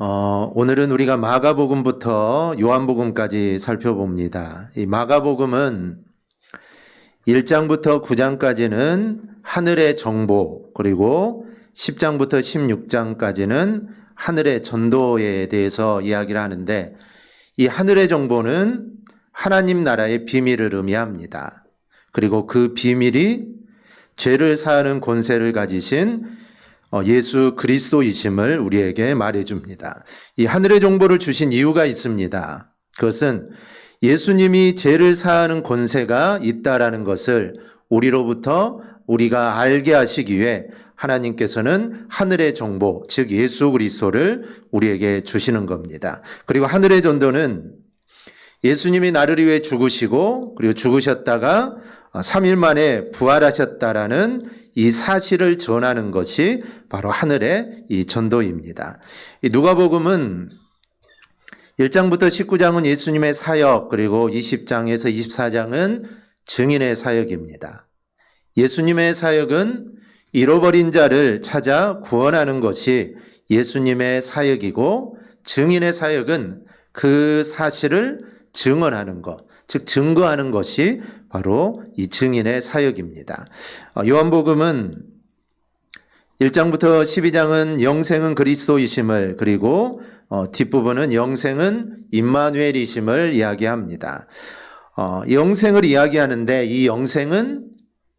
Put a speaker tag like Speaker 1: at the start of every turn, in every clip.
Speaker 1: 어, 오늘은 우리가 마가복음부터 요한복음까지 살펴봅니다. 이 마가복음은 1장부터 9장까지는 하늘의 정보, 그리고 10장부터 16장까지는 하늘의 전도에 대해서 이야기를 하는데 이 하늘의 정보는 하나님 나라의 비밀을 의미합니다. 그리고 그 비밀이 죄를 사하는 권세를 가지신 어, 예수 그리스도이심을 우리에게 말해줍니다. 이 하늘의 정보를 주신 이유가 있습니다. 그것은 예수님이 죄를 사하는 권세가 있다라는 것을 우리로부터 우리가 알게 하시기 위해 하나님께서는 하늘의 정보, 즉 예수 그리스도를 우리에게 주시는 겁니다. 그리고 하늘의 전도는 예수님이 나를 위해 죽으시고 그리고 죽으셨다가 3일 만에 부활하셨다라는 이 사실을 전하는 것이 바로 하늘의 이 전도입니다. 이 누가복음은 1장부터 19장은 예수님의 사역 그리고 20장에서 24장은 증인의 사역입니다. 예수님의 사역은 잃어버린 자를 찾아 구원하는 것이 예수님의 사역이고 증인의 사역은 그 사실을 증언하는 것, 즉 증거하는 것이 바로 이 증인의 사역입니다. 어, 요한복음은 1장부터 12장은 영생은 그리스도이심을 그리고 어, 뒷부분은 영생은 임마누엘이심을 이야기합니다. 어, 영생을 이야기하는데 이 영생은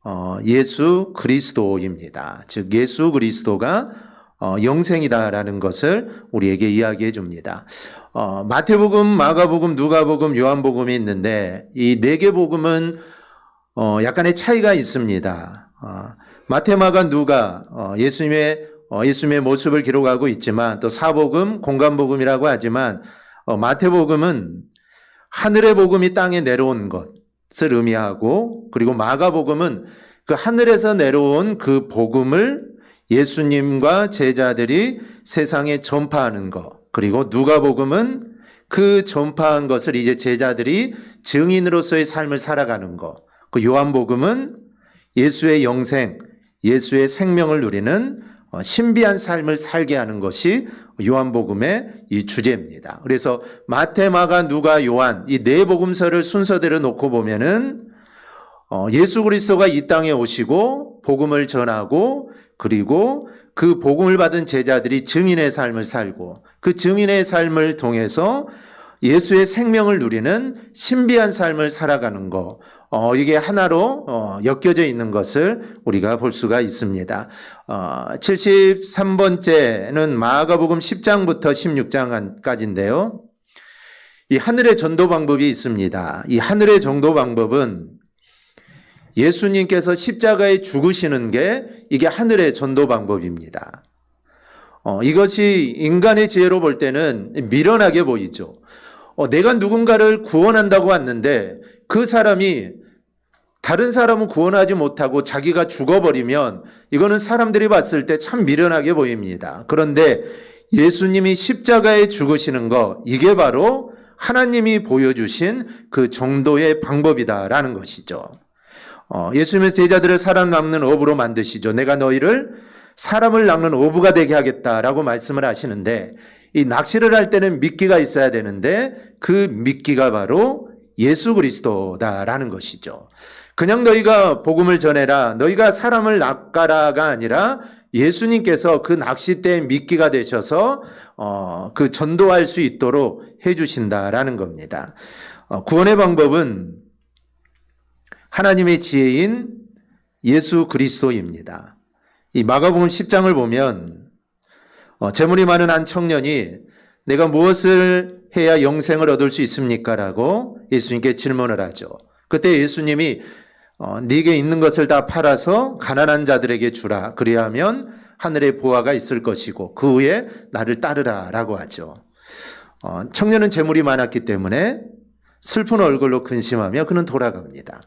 Speaker 1: 어, 예수 그리스도입니다. 즉 예수 그리스도가 어, 영생이다라는 것을 우리에게 이야기해 줍니다. 어, 마태복음, 마가복음, 누가복음, 요한복음이 있는데 이 네 개 복음은 어, 약간의 차이가 있습니다. 어, 마태, 마가, 누가 어, 예수님의 어, 예수님의 모습을 기록하고 있지만 또 사복음, 공간복음이라고 하지만 어, 마태복음은 하늘의 복음이 땅에 내려온 것을 의미하고 그리고 마가복음은 그 하늘에서 내려온 그 복음을 예수님과 제자들이 세상에 전파하는 것 그리고 누가복음은 그 전파한 것을 이제 제자들이 증인으로서의 삶을 살아가는 것. 그 요한복음은 예수의 영생, 예수의 생명을 누리는 어, 신비한 삶을 살게 하는 것이 요한복음의 이 주제입니다. 그래서 마태, 마가, 누가, 요한 이 네 복음서를 순서대로 놓고 보면은 어, 예수 그리스도가 이 땅에 오시고 복음을 전하고 그리고 그 복음을 받은 제자들이 증인의 삶을 살고 그 증인의 삶을 통해서 예수의 생명을 누리는 신비한 삶을 살아가는 것, 어, 이게 하나로 어, 엮여져 있는 것을 우리가 볼 수가 있습니다. 어, 73번째는 마가복음 10장부터 16장까지인데요. 이 하늘의 전도 방법이 있습니다. 이 하늘의 전도 방법은 예수님께서 십자가에 죽으시는 게 이게 하늘의 전도 방법입니다. 어, 이것이 인간의 지혜로 볼 때는 미련하게 보이죠. 어, 내가 누군가를 구원한다고 왔는데 그 사람이 다른 사람은 구원하지 못하고 자기가 죽어버리면 이거는 사람들이 봤을 때 참 미련하게 보입니다. 그런데 예수님이 십자가에 죽으시는 것, 이게 바로 하나님이 보여주신 그 정도의 방법이다라는 것이죠. 어, 예수님의 제자들을 사람 낚는 어부로 만드시죠. 내가 너희를 사람을 낚는 어부가 되게 하겠다라고 말씀을 하시는데 이 낚시를 할 때는 미끼가 있어야 되는데 그 미끼가 바로 예수 그리스도다라는 것이죠. 그냥 너희가 복음을 전해라. 너희가 사람을 낚아라가 아니라 예수님께서 그 낚싯대의 미끼가 되셔서 어, 그 전도할 수 있도록 해주신다라는 겁니다. 어, 구원의 방법은 하나님의 지혜인 예수 그리스도입니다. 이 마가복음 10장을 보면 어, 재물이 많은 한 청년이 내가 무엇을 해야 영생을 얻을 수 있습니까라고 예수님께 질문을 하죠. 그때 예수님이 어, 네게 있는 것을 다 팔아서 가난한 자들에게 주라. 그리하면 하늘에 보화가 있을 것이고 그 후에 나를 따르라라고 하죠. 어, 청년은 재물이 많았기 때문에 슬픈 얼굴로 근심하며 그는 돌아갑니다.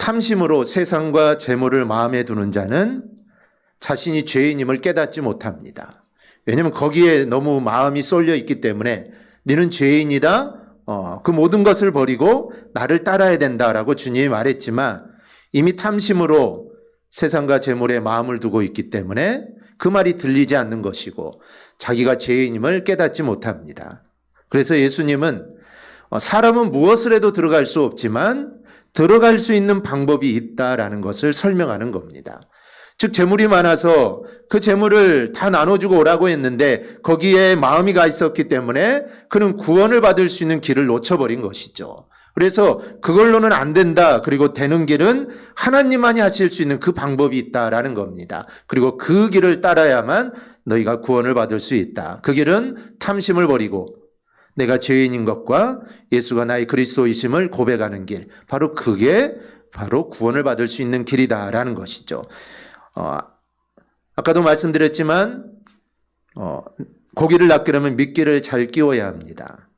Speaker 1: 탐심으로 세상과 재물을 마음에 두는 자는 자신이 죄인임을 깨닫지 못합니다. 왜냐하면 거기에 너무 마음이 쏠려 있기 때문에 너는 죄인이다. 어, 그 모든 것을 버리고 나를 따라야 된다라고 주님이 말했지만 이미 탐심으로 세상과 재물에 마음을 두고 있기 때문에 그 말이 들리지 않는 것이고 자기가 죄인임을 깨닫지 못합니다. 그래서 예수님은 어, 사람은 무엇을 해도 들어갈 수 없지만 들어갈 수 있는 방법이 있다라는 것을 설명하는 겁니다. 즉 재물이 많아서 그 재물을 다 나눠주고 오라고 했는데 거기에 마음이 가 있었기 때문에 그는 구원을 받을 수 있는 길을 놓쳐버린 것이죠. 그래서 그걸로는 안 된다. 그리고 되는 길은 하나님만이 하실 수 있는 그 방법이 있다라는 겁니다. 그리고 그 길을 따라야만 너희가 구원을 받을 수 있다. 그 길은 탐심을 버리고 내가 죄인인 것과 예수가 나의 그리스도이심을 고백하는 길. 바로 그게 바로 구원을 받을 수 있는 길이다라는 것이죠. 어, 아까도 말씀드렸지만 어, 고기를 낚으려면 미끼를 잘 끼워야 합니다.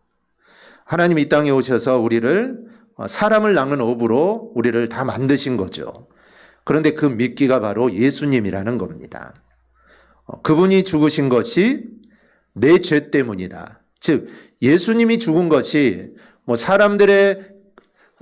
Speaker 1: 하나님 이 땅에 오셔서 우리를 어, 사람을 낚는 업으로 우리를 다 만드신 거죠. 그런데 그 미끼가 바로 예수님이라는 겁니다. 어, 그분이 죽으신 것이 내 죄 때문이다. 즉 예수님이 죽은 것이 뭐 사람들의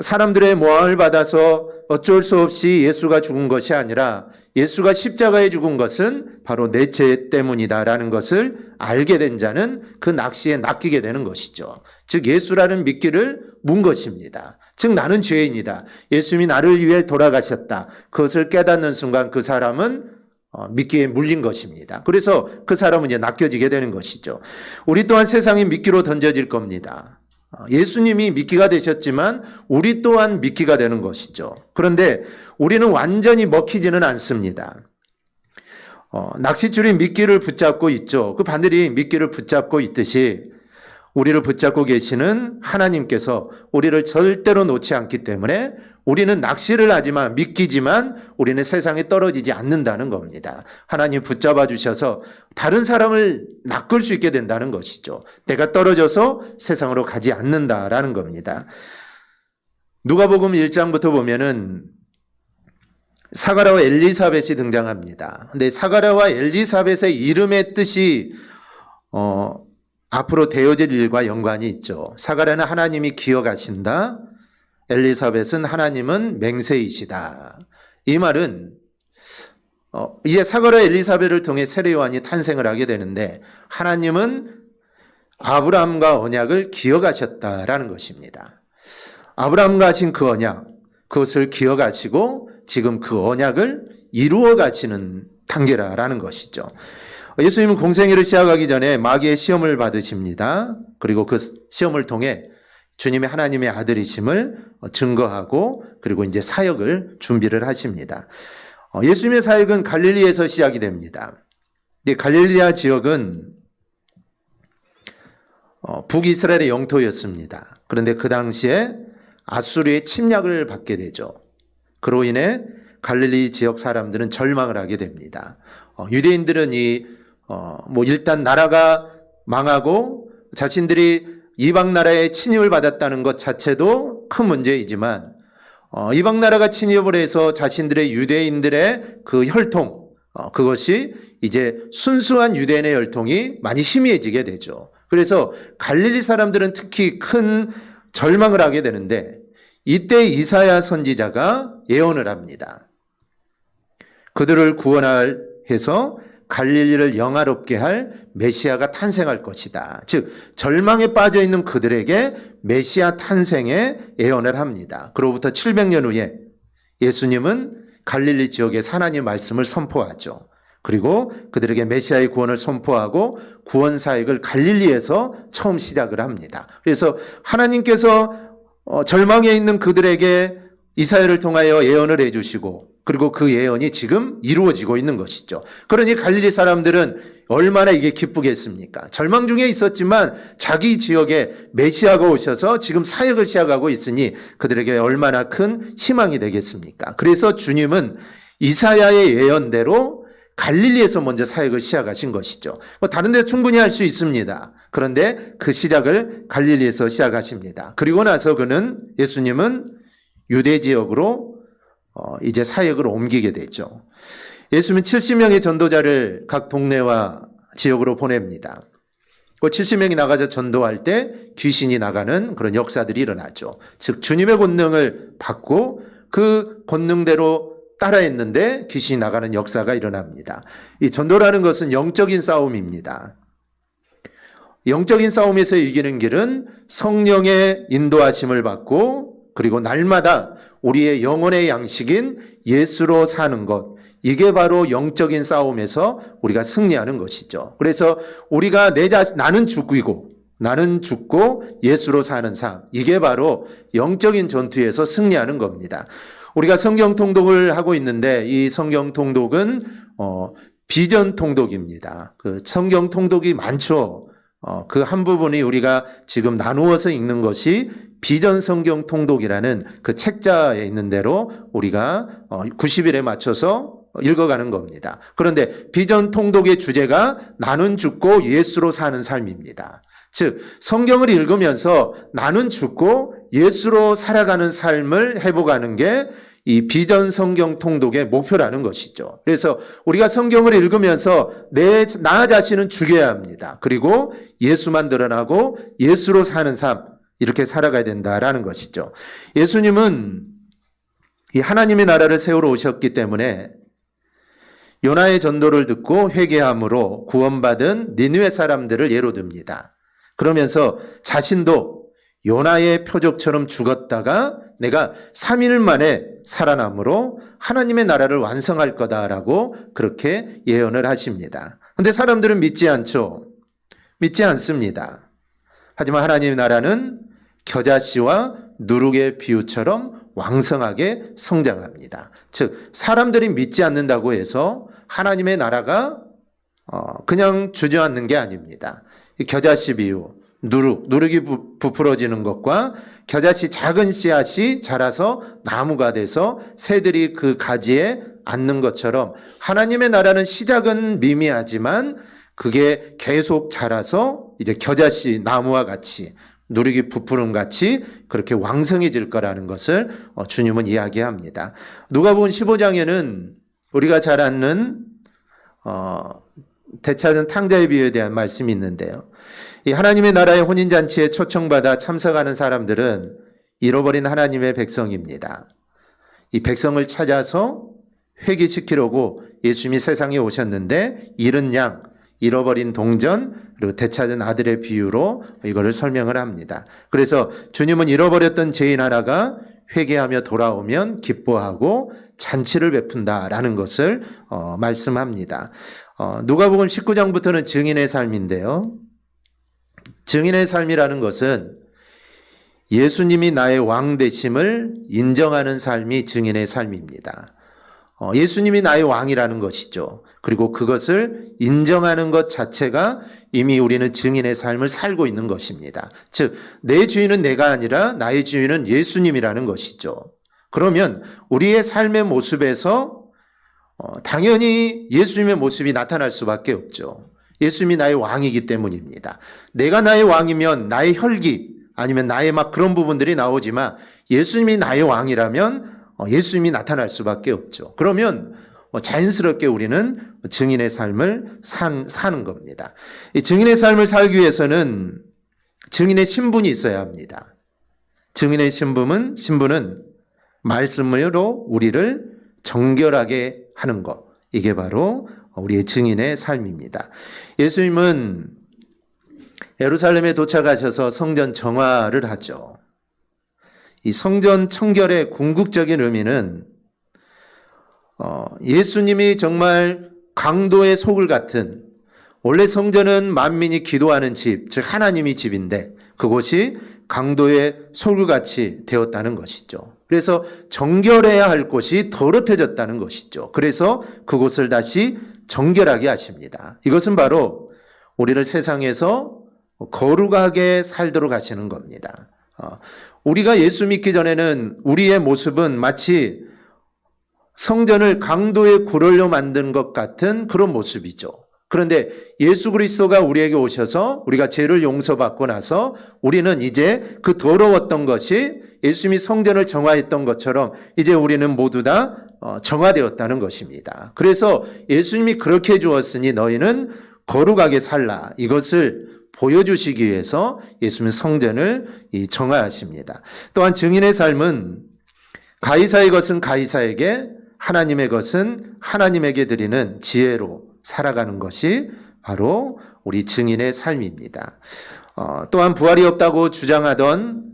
Speaker 1: 사람들의 모함을 받아서 어쩔 수 없이 예수가 죽은 것이 아니라 예수가 십자가에 죽은 것은 바로 내 죄 때문이다라는 것을 알게 된 자는 그 낚시에 낚이게 되는 것이죠. 즉 예수라는 미끼를 문 것입니다. 즉 나는 죄인이다. 예수님이 나를 위해 돌아가셨다. 그것을 깨닫는 순간 그 사람은 어, 미끼에 물린 것입니다. 그래서 그 사람은 이제 낚여지게 되는 것이죠. 우리 또한 세상에 미끼로 던져질 겁니다. 어, 예수님이 미끼가 되셨지만 우리 또한 미끼가 되는 것이죠. 그런데 우리는 완전히 먹히지는 않습니다. 어, 낚싯줄이 미끼를 붙잡고 있죠. 그 바늘이 미끼를 붙잡고 있듯이 우리를 붙잡고 계시는 하나님께서 우리를 절대로 놓지 않기 때문에 우리는 낚시를 하지만 믿기지만 우리는 세상에 떨어지지 않는다는 겁니다. 하나님 붙잡아 주셔서 다른 사람을 낚을 수 있게 된다는 것이죠. 내가 떨어져서 세상으로 가지 않는다라는 겁니다. 누가복음 1장부터 보면은 사가라와 엘리사벳이 등장합니다. 근데 사가라와 엘리사벳의 이름의 뜻이 어, 앞으로 되어질 일과 연관이 있죠. 사가라는 하나님이 기억하신다. 엘리사벳은 하나님은 맹세이시다. 이 말은 어, 이제 사가라 엘리사벳을 통해 세례 요한이 탄생을 하게 되는데 하나님은 아브라함과 언약을 기억하셨다라는 것입니다. 아브라함과 하신 그 언약, 그것을 기억하시고 지금 그 언약을 이루어 가시는 단계라라는 것이죠. 예수님은 공생애를 시작하기 전에 마귀의 시험을 받으십니다. 그리고 그 시험을 통해 주님의 하나님의 아들이심을 증거하고 그리고 이제 사역을 준비를 하십니다. 어, 예수님의 사역은 갈릴리에서 시작이 됩니다. 갈릴리아 지역은 어, 북이스라엘의 영토였습니다. 그런데 그 당시에 아수르의 침략을 받게 되죠. 그로 인해 갈릴리 지역 사람들은 절망을 하게 됩니다. 어, 유대인들은 이, 어, 뭐 일단 나라가 망하고 자신들이 이방 나라의 침입을 받았다는 것 자체도 큰 문제이지만, 어, 이방 나라가 침입을 해서 자신들의 유대인들의 그 혈통, 어, 그것이 이제 순수한 유대인의 혈통이 많이 희미해지게 되죠. 그래서 갈릴리 사람들은 특히 큰 절망을 하게 되는데 이때 이사야 선지자가 예언을 합니다. 그들을 구원할 해서 갈릴리를 영화롭게 할 메시아가 탄생할 것이다. 즉 절망에 빠져 있는 그들에게 메시아 탄생의 예언을 합니다. 그로부터 700년 후에 예수님은 갈릴리 지역에 하나님 말씀을 선포하죠. 그리고 그들에게 메시아의 구원을 선포하고 구원 사역을 갈릴리에서 처음 시작을 합니다. 그래서 하나님께서 어, 절망에 있는 그들에게 이사야를 통하여 예언을 해주시고 그리고 그 예언이 지금 이루어지고 있는 것이죠. 그러니 갈릴리 사람들은 얼마나 이게 기쁘겠습니까? 절망 중에 있었지만 자기 지역에 메시아가 오셔서 지금 사역을 시작하고 있으니 그들에게 얼마나 큰 희망이 되겠습니까? 그래서 주님은 이사야의 예언대로 갈릴리에서 먼저 사역을 시작하신 것이죠. 뭐 다른 데 충분히 할 수 있습니다. 그런데 그 시작을 갈릴리에서 시작하십니다. 그리고 나서 그는 예수님은 유대 지역으로 어, 이제 사역을 옮기게 되죠. 예수님은 70명의 전도자를 각 동네와 지역으로 보냅니다. 그 70명이 나가서 전도할 때 귀신이 나가는 그런 역사들이 일어나죠. 즉 주님의 권능을 받고 그 권능대로 따라했는데 귀신이 나가는 역사가 일어납니다. 이 전도라는 것은 영적인 싸움입니다. 영적인 싸움에서 이기는 길은 성령의 인도하심을 받고 그리고 날마다 우리의 영혼의 양식인 예수로 사는 것. 이게 바로 영적인 싸움에서 우리가 승리하는 것이죠. 그래서 우리가 내 자, 나는 죽이고 나는 죽고 예수로 사는 삶. 이게 바로 영적인 전투에서 승리하는 겁니다. 우리가 성경 통독을 하고 있는데 이 성경 통독은 어, 비전 통독입니다. 그 성경 통독이 많죠. 어, 그 한 부분이 우리가 지금 나누어서 읽는 것이 비전 성경 통독이라는 그 책자에 있는 대로 우리가 어, 90일에 맞춰서 읽어가는 겁니다. 그런데 비전 통독의 주제가 나는 죽고 예수로 사는 삶입니다. 즉, 성경을 읽으면서 나는 죽고 예수로 살아가는 삶을 회복하는 게 이 비전 성경 통독의 목표라는 것이죠. 그래서 우리가 성경을 읽으면서 내, 나 자신은 죽여야 합니다. 그리고 예수만 드러나고 예수로 사는 삶, 이렇게 살아가야 된다라는 것이죠. 예수님은 이 하나님의 나라를 세우러 오셨기 때문에 요나의 전도를 듣고 회개함으로 구원받은 니느웨 사람들을 예로 듭니다. 그러면서 자신도 요나의 표적처럼 죽었다가 내가 3일 만에 살아남으로 하나님의 나라를 완성할 거다라고 그렇게 예언을 하십니다. 근데 사람들은 믿지 않죠. 믿지 않습니다. 하지만 하나님의 나라는 겨자씨와 누룩의 비유처럼 왕성하게 성장합니다. 즉, 사람들이 믿지 않는다고 해서 하나님의 나라가 어, 그냥 주저앉는 게 아닙니다. 이 겨자씨 비유, 누룩, 누룩이 부, 부풀어지는 것과 겨자씨 작은 씨앗이 자라서 나무가 돼서 새들이 그 가지에 앉는 것처럼 하나님의 나라는 시작은 미미하지만 그게 계속 자라서 이제 겨자씨 나무와 같이 누룩이 부푸름 같이 그렇게 왕성해질 거라는 것을 어, 주님은 이야기합니다. 누가복음 15장에는 우리가 잘 아는 어, 대차전 탕자의 비유에 대한 말씀이 있는데요. 이 하나님의 나라의 혼인잔치에 초청받아 참석하는 사람들은 잃어버린 하나님의 백성입니다. 이 백성을 찾아서 회개시키려고 예수님이 세상에 오셨는데 잃은 양, 잃어버린 동전, 그리고 되찾은 아들의 비유로 이거를 설명을 합니다. 그래서 주님은 잃어버렸던 죄인 하나가 회개하며 돌아오면 기뻐하고 잔치를 베푼다라는 것을 어, 말씀합니다. 어, 누가복음 19장부터는 증인의 삶인데요. 증인의 삶이라는 것은 예수님이 나의 왕 되심을 인정하는 삶이 증인의 삶입니다. 어, 예수님이 나의 왕이라는 것이죠. 그리고 그것을 인정하는 것 자체가 이미 우리는 증인의 삶을 살고 있는 것입니다. 즉, 내 주인은 내가 아니라 나의 주인은 예수님이라는 것이죠. 그러면 우리의 삶의 모습에서 어, 당연히 예수님의 모습이 나타날 수밖에 없죠. 예수님이 나의 왕이기 때문입니다. 내가 나의 왕이면 나의 혈기 아니면 나의 막 그런 부분들이 나오지만 예수님이 나의 왕이라면 어, 예수님이 나타날 수밖에 없죠. 그러면 어, 자연스럽게 우리는 증인의 삶을 산, 사는 겁니다. 이 증인의 삶을 살기 위해서는 증인의 신분이 있어야 합니다. 증인의 신분은 신분은 말씀으로 우리를 정결하게 하는 것. 이게 바로 우리의 증인의 삶입니다. 예수님은 예루살렘에 도착하셔서 성전 정화를 하죠. 이 성전 청결의 궁극적인 의미는 어, 예수님이 정말 강도의 속을 같은 원래 성전은 만민이 기도하는 집, 즉 하나님이 집인데 그곳이 강도의 속을같이 되었다는 것이죠. 그래서 정결해야 할 곳이 더럽혀졌다는 것이죠. 그래서 그곳을 다시 정결하게 하십니다. 이것은 바로 우리를 세상에서 거룩하게 살도록 하시는 겁니다. 어, 우리가 예수 믿기 전에는 우리의 모습은 마치 성전을 강도의 굴을로 만든 것 같은 그런 모습이죠. 그런데 예수 그리스도가 우리에게 오셔서 우리가 죄를 용서받고 나서 우리는 이제 그 더러웠던 것이 예수님이 성전을 정화했던 것처럼 이제 우리는 모두 다 어, 정화되었다는 것입니다. 그래서 예수님이 그렇게 주었으니 너희는 거룩하게 살라. 이것을 보여주시기 위해서 예수님 성전을 정화하십니다. 또한 증인의 삶은 가이사의 것은 가이사에게 하나님의 것은 하나님에게 드리는 지혜로 살아가는 것이 바로 우리 증인의 삶입니다. 어, 또한 부활이 없다고 주장하던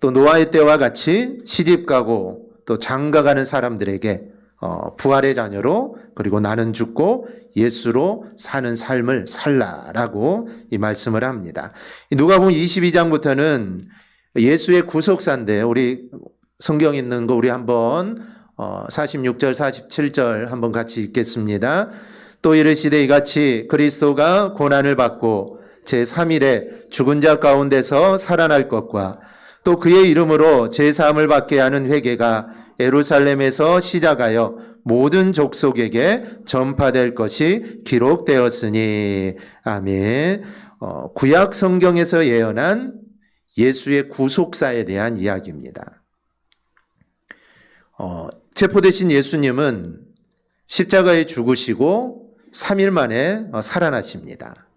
Speaker 1: 또 노아의 때와 같이 시집 가고 또 장가 가는 사람들에게 어, 부활의 자녀로 그리고 나는 죽고 예수로 사는 삶을 살라라고 이 말씀을 합니다. 누가복음 22장부터는 예수의 구속사인데 우리 성경 있는 거 우리 한번 어, 46절 47절 한번 같이 읽겠습니다. 또 이르시되 이같이 그리스도가 고난을 받고 제3일에 죽은 자 가운데서 살아날 것과 또 그의 이름으로 제3을 받게 하는 회개가 예루살렘에서 시작하여 모든 족속에게 전파될 것이 기록되었으니 아멘. 어, 구약 성경에서 예언한 예수의 구속사에 대한 이야기입니다. 어, 체포되신 예수님은 십자가에 죽으시고 3일 만에 어, 살아나십니다.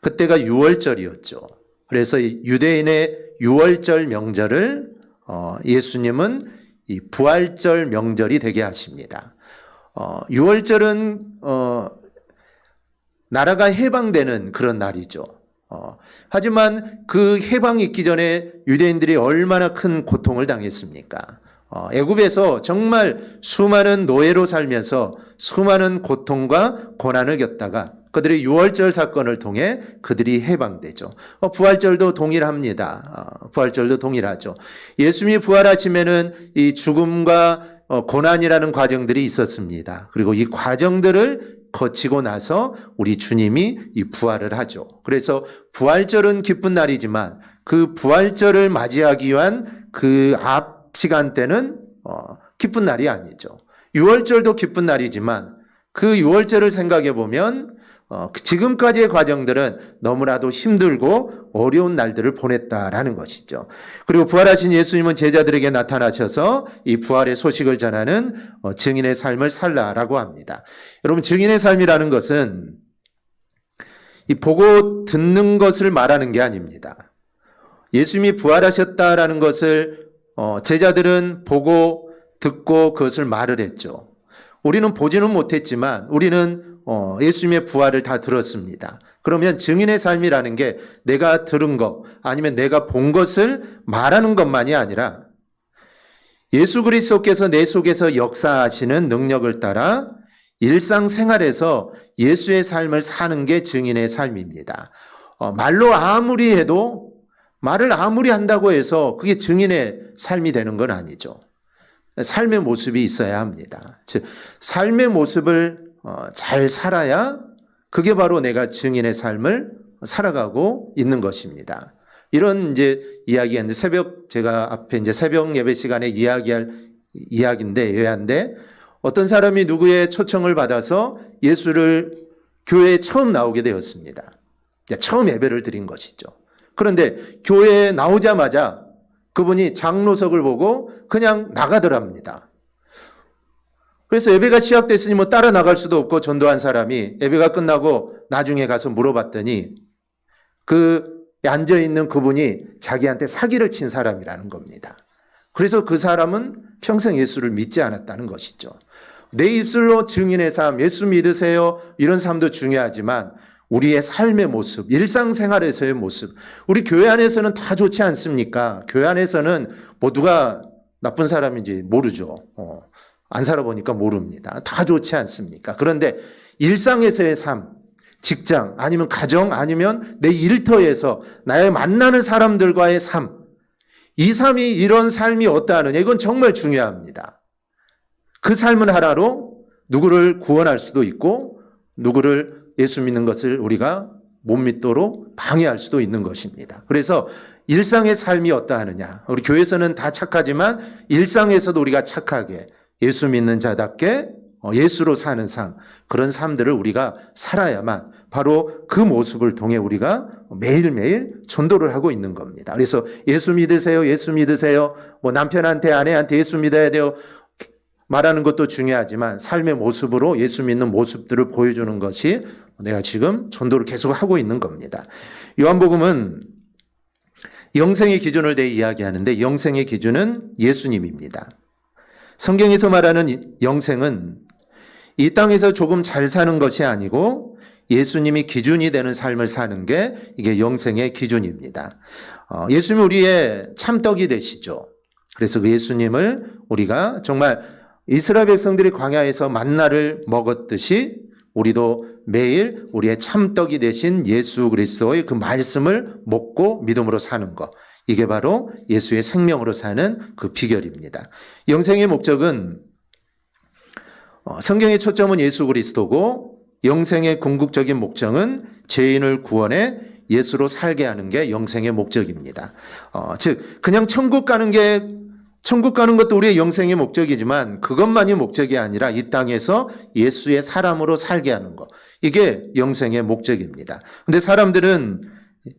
Speaker 1: 그때가 6월절이었죠. 그래서 유대인의 6월절 명절을 어, 예수님은 이 부활절 명절이 되게 하십니다. 어, 6월절은 어, 나라가 해방되는 그런 날이죠. 어, 하지만 그 해방이 있기 전에 유대인들이 얼마나 큰 고통을 당했습니까? 어, 애굽에서 정말 수많은 노예로 살면서 수많은 고통과 고난을 겪다가 그들의 유월절 사건을 통해 그들이 해방되죠. 어, 부활절도 동일합니다. 어, 부활절도 동일하죠. 예수님이 부활하시면은 이 죽음과 어, 고난이라는 과정들이 있었습니다. 그리고 이 과정들을 거치고 나서 우리 주님이 이 부활을 하죠. 그래서 부활절은 기쁜 날이지만 그 부활절을 맞이하기 위한 그 앞 시간대는 어, 기쁜 날이 아니죠. 6월절도 기쁜 날이지만 그 6월절을 생각해 보면 어, 지금까지의 과정들은 너무나도 힘들고 어려운 날들을 보냈다라는 것이죠. 그리고 부활하신 예수님은 제자들에게 나타나셔서 이 부활의 소식을 전하는 어, 증인의 삶을 살라라고 합니다. 여러분, 증인의 삶이라는 것은 이 보고 듣는 것을 말하는 게 아닙니다. 예수님이 부활하셨다라는 것을 어, 제자들은 보고 듣고 그것을 말을 했죠. 우리는 보지는 못했지만 우리는 어, 예수님의 부활을 다 들었습니다. 그러면 증인의 삶이라는 게 내가 들은 것 아니면 내가 본 것을 말하는 것만이 아니라 예수 그리스도께서 내 속에서 역사하시는 능력을 따라 일상생활에서 예수의 삶을 사는 게 증인의 삶입니다. 어, 말로 아무리 해도 말을 아무리 한다고 해서 그게 증인의 삶이 되는 건 아니죠. 삶의 모습이 있어야 합니다. 즉, 삶의 모습을 어, 잘 살아야 그게 바로 내가 증인의 삶을 살아가고 있는 것입니다. 이런 이제 이야기인데 새벽 제가 앞에 이제 새벽 예배 시간에 이야기할 이야기인데 예한데 어떤 사람이 누구의 초청을 받아서 예수를 교회에 처음 나오게 되었습니다. 처음 예배를 드린 것이죠. 그런데 교회에 나오자마자 그분이 장로석을 보고 그냥 나가더랍니다. 그래서 예배가 시작됐으니 뭐 따라 나갈 수도 없고 전도한 사람이 예배가 끝나고 나중에 가서 물어봤더니 그 앉아 있는 그분이 자기한테 사기를 친 사람이라는 겁니다. 그래서 그 사람은 평생 예수를 믿지 않았다는 것이죠. 내 입술로 증인의 삶, 예수 믿으세요. 이런 삶도 중요하지만 우리의 삶의 모습, 일상생활에서의 모습, 우리 교회 안에서는 다 좋지 않습니까? 교회 안에서는 뭐 누가 나쁜 사람인지 모르죠. 어. 안 살아보니까 모릅니다. 다 좋지 않습니까? 그런데 일상에서의 삶, 직장, 아니면 가정, 아니면 내 일터에서 나의 만나는 사람들과의 삶, 이 삶이 이런 삶이 어떠하느냐, 이건 정말 중요합니다. 그 삶을 하나로 누구를 구원할 수도 있고, 누구를 예수 믿는 것을 우리가 못 믿도록 방해할 수도 있는 것입니다. 그래서 일상의 삶이 어떠하느냐. 우리 교회에서는 다 착하지만 일상에서도 우리가 착하게 예수 믿는 자답게 어, 예수로 사는 삶, 그런 삶들을 우리가 살아야만 바로 그 모습을 통해 우리가 매일매일 전도를 하고 있는 겁니다. 그래서 예수 믿으세요, 예수 믿으세요, 뭐 남편한테, 아내한테 예수 믿어야 돼요. 말하는 것도 중요하지만 삶의 모습으로 예수 믿는 모습들을 보여주는 것이 내가 지금 전도를 계속 하고 있는 겁니다. 요한복음은 영생의 기준을 대 이야기하는데 영생의 기준은 예수님입니다. 성경에서 말하는 영생은 이 땅에서 조금 잘 사는 것이 아니고 예수님이 기준이 되는 삶을 사는 게 이게 영생의 기준입니다. 어, 예수님이 우리의 참떡이 되시죠. 그래서 그 예수님을 우리가 정말 이스라엘 백성들이 광야에서 만나를 먹었듯이 우리도 매일 우리의 참떡이 되신 예수 그리스도의 그 말씀을 먹고 믿음으로 사는 것. 이게 바로 예수의 생명으로 사는 그 비결입니다. 영생의 목적은 어, 성경의 초점은 예수 그리스도고 영생의 궁극적인 목적은 죄인을 구원해 예수로 살게 하는 게 영생의 목적입니다. 어, 즉 그냥 천국 가는 게 천국 가는 것도 우리의 영생의 목적이지만 그것만이 목적이 아니라 이 땅에서 예수의 사람으로 살게 하는 것. 이게 영생의 목적입니다. 근데 사람들은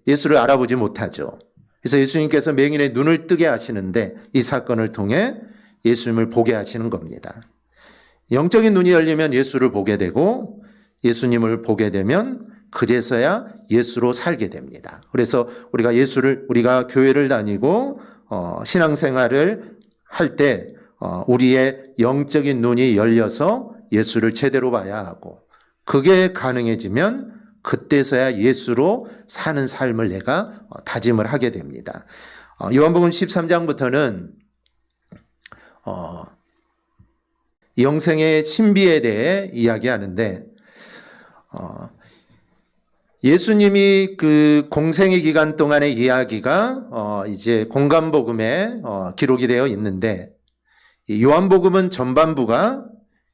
Speaker 1: 예수를 알아보지 못하죠. 그래서 예수님께서 맹인의 눈을 뜨게 하시는데 이 사건을 통해 예수님을 보게 하시는 겁니다. 영적인 눈이 열리면 예수를 보게 되고 예수님을 보게 되면 그제서야 예수로 살게 됩니다. 그래서 우리가 예수를 우리가 교회를 다니고 어, 신앙생활을 할 때 어, 우리의 영적인 눈이 열려서 예수를 제대로 봐야 하고 그게 가능해지면 그때서야 예수로 사는 삶을 내가 어, 다짐을 하게 됩니다. 어, 요한복음 13장부터는 어, 영생의 신비에 대해 이야기하는데 어, 예수님이 그 공생의 기간 동안의 이야기가 어, 이제 공간복음에 어, 기록이 되어 있는데 이 요한복음은 전반부가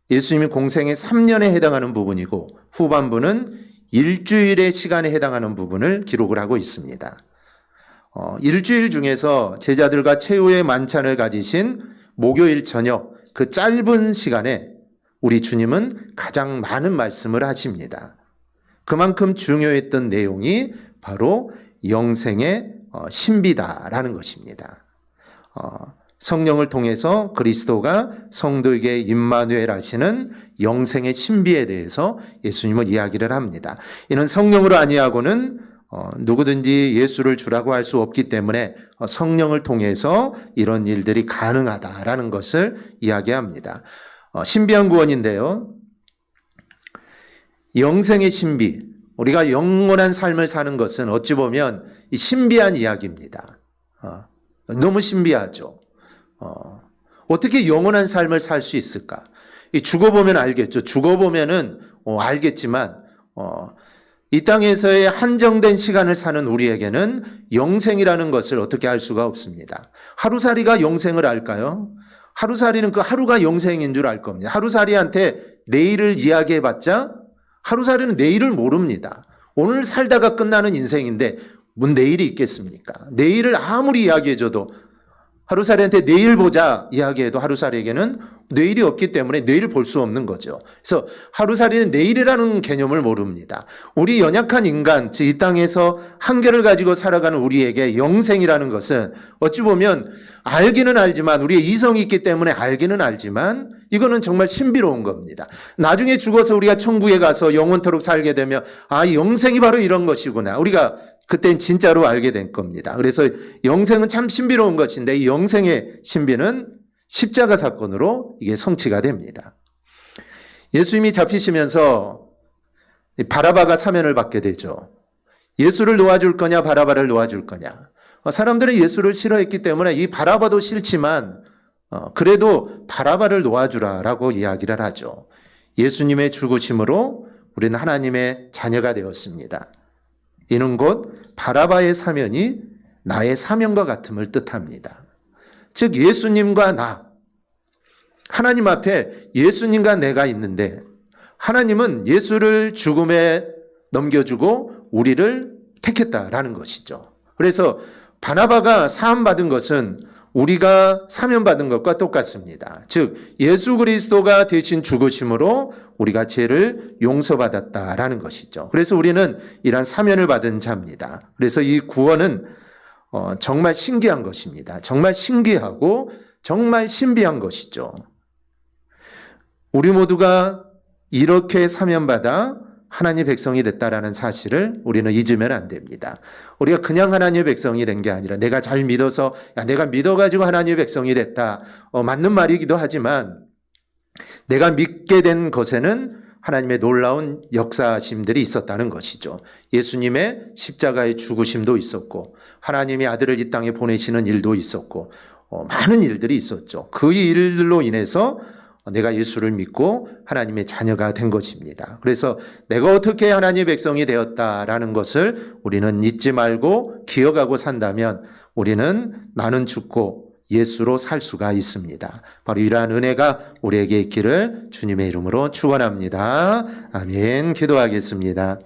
Speaker 1: 예수님이 공생의 3년에 해당하는 부분이고 후반부는 일주일의 시간에 해당하는 부분을 기록을 하고 있습니다. 어, 일주일 중에서 제자들과 최후의 만찬을 가지신 목요일 저녁 그 짧은 시간에 우리 주님은 가장 많은 말씀을 하십니다. 그만큼 중요했던 내용이 바로 영생의 어, 신비다라는 것입니다. 어, 성령을 통해서 그리스도가 성도에게 임마누엘 하시는 영생의 신비에 대해서 예수님은 이야기를 합니다. 이는 성령으로 아니하고는 어, 누구든지 예수를 주라고 할 수 없기 때문에 성령을 통해서 이런 일들이 가능하다라는 것을 이야기합니다. 신비한 구원인데요. 영생의 신비, 우리가 영원한 삶을 사는 것은 어찌 보면 신비한 이야기입니다. 어, 너무 신비하죠. 어, 떻게 영원한 삶을 살 수 있을까? 죽어보면 알겠죠. 죽어보면은 어, 알겠지만 어, 이 땅에서의 한정된 시간을 사는 우리에게는 영생이라는 것을 어떻게 알 수가 없습니다. 하루살이가 영생을 알까요? 하루살이는 그 하루가 영생인 줄 알 겁니다. 하루살이한테 내일을 이야기해봤자 하루살이는 내일을 모릅니다. 오늘 살다가 끝나는 인생인데 문 내일이 있겠습니까? 내일을 아무리 이야기해줘도 하루살이한테 내일 보자 이야기해도 하루살이에게는 내일이 없기 때문에 내일 볼 수 없는 거죠. 그래서 하루살이는 내일이라는 개념을 모릅니다. 우리 연약한 인간, 즉 이 땅에서 한계를 가지고 살아가는 우리에게 영생이라는 것은 어찌 보면 알기는 알지만 우리의 이성이 있기 때문에 알기는 알지만 이거는 정말 신비로운 겁니다. 나중에 죽어서 우리가 천국에 가서 영원토록 살게 되면 아 영생이 바로 이런 것이구나. 우리가 그땐 진짜로 알게 된 겁니다. 그래서 영생은 참 신비로운 것인데 이 영생의 신비는 십자가 사건으로 이게 성취가 됩니다. 예수님이 잡히시면서 바라바가 사면을 받게 되죠. 예수를 놓아줄 거냐, 바라바를 놓아줄 거냐. 어, 사람들은 예수를 싫어했기 때문에 이 바라바도 싫지만 어, 그래도 바라바를 놓아주라라고 이야기를 하죠. 예수님의 죽으심으로 우리는 하나님의 자녀가 되었습니다. 이는 곧 바라바의 사면이 나의 사명과 같음을 뜻합니다. 즉 예수님과 나 하나님 앞에 예수님과 내가 있는데 하나님은 예수를 죽음에 넘겨주고 우리를 택했다라는 것이죠. 그래서 바나바가 사함 받은 것은 우리가 사면받은 것과 똑같습니다. 즉 예수 그리스도가 대신 죽으심으로 우리가 죄를 용서받았다라는 것이죠. 그래서 우리는 이러한 사면을 받은 자입니다. 그래서 이 구원은 어, 정말 신기한 것입니다. 정말 신기하고 정말 신비한 것이죠. 우리 모두가 이렇게 사면받아 하나님의 백성이 됐다라는 사실을 우리는 잊으면 안 됩니다. 우리가 그냥 하나님의 백성이 된 게 아니라 내가 잘 믿어서 야 내가 믿어가지고 하나님의 백성이 됐다. 어, 맞는 말이기도 하지만 내가 믿게 된 것에는 하나님의 놀라운 역사심들이 있었다는 것이죠. 예수님의 십자가의 죽으심도 있었고, 하나님이 아들을 이 땅에 보내시는 일도 있었고, 어, 많은 일들이 있었죠. 그 일들로 인해서 내가 예수를 믿고 하나님의 자녀가 된 것입니다. 그래서 내가 어떻게 하나님의 백성이 되었다라는 것을 우리는 잊지 말고 기억하고 산다면 우리는 나는 죽고 예수로 살 수가 있습니다. 바로 이러한 은혜가 우리에게 있기를 주님의 이름으로 축원합니다. 아멘. 기도하겠습니다.